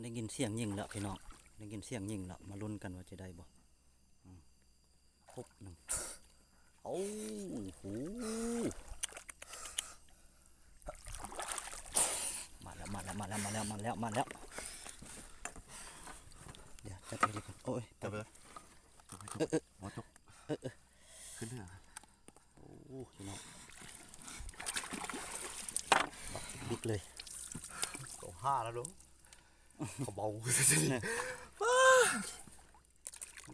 ได้ยินเสียงยิงแล้วพี่น้องได้ยินเสียงยิงแล้วมาลุ้นกันว่าจะได้บ่อืมหกหนึ่งโอ้โหมาแล้วมาแล้วมาแล้วมาแล้วมาแล้วมาแล้วเดี๋ยวจับไปดีก่อนโอ้ยจับไปเลยเออเออหัวจกขึ้นเหนือโอ้พี่น้องบักบิ๊กเลยโตห้าแล้วดู เขาเบา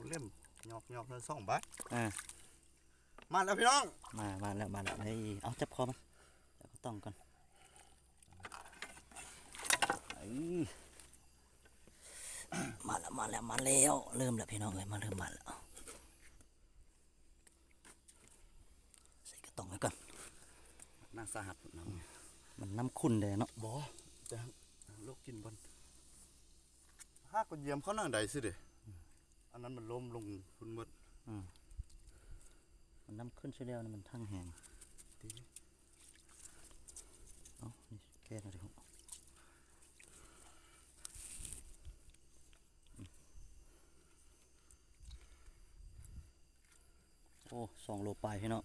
เล่มหยอกหยอกเงินสองบาทอ่ามาแล้วพี่น้อง มามาแล้วมาแล้วเฮ้ยเอาจับคอมันจับก็ต้องก่อนเอ้ยมาแล้วมาแล้วมาแล้วเริ่มแล้วพี่น้องเลยมาเริ่มมาแล้วใส่กระต้องไว้ก่อนน่าสาหัสน้องมันน้ำขุ่นเลยเนาะบอจะลูกกินบอล ห้าก็เยี่ยมเขานั่งใดสิเด้อันนั้นมันล้มลงพุ่นหมดมันน้ำขึ้นเช่วยวนะมันทั้งแหงทีเอานี่แค่นั้นเองโอ้สองโลปลายพี่เนาะ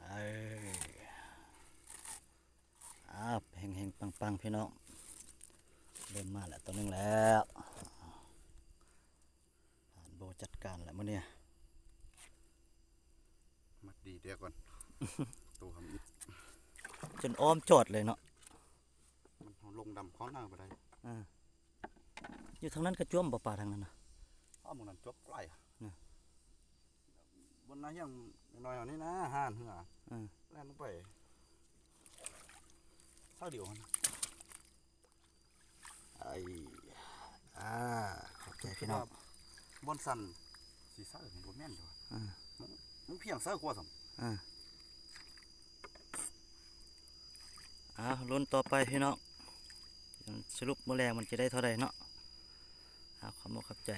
เอ้ยอ้าวเฮงเฮงปังปังๆ พี่น้อง เริ่มมาแล้วตัวหนึงแล้วผ่านโบจัดการแล้วมื่อเนี่ยมัดดีเดี๋ยวก่อน ตัวทำอิดจนอ้อมจอดเลยเนาะมันเอาลงดำเขาหน้าไปได้อ่าอยู่ทางนั้นก็จ้วมบ่ป่าทางนั้นนะอ้าวมึงนั่นจบไหลอะเนี่ยบนนั้นยังน้อยๆเอานี่นะห่านเหืออ่าแล่นลงไปเท่าเดียวมันไอ้อ่าขอบใจพี่น้องบนสันสีเสื้อมันบ่แม่นอยู่อ่ามึงมึงเพียงเสื้อกว่าสัมอ่าอ่าลุ้นต่อไปพี่น้องสรุปมื้อแรงมันจะได้เท่าใดเนาะอ่าขอบคุณขอบใจ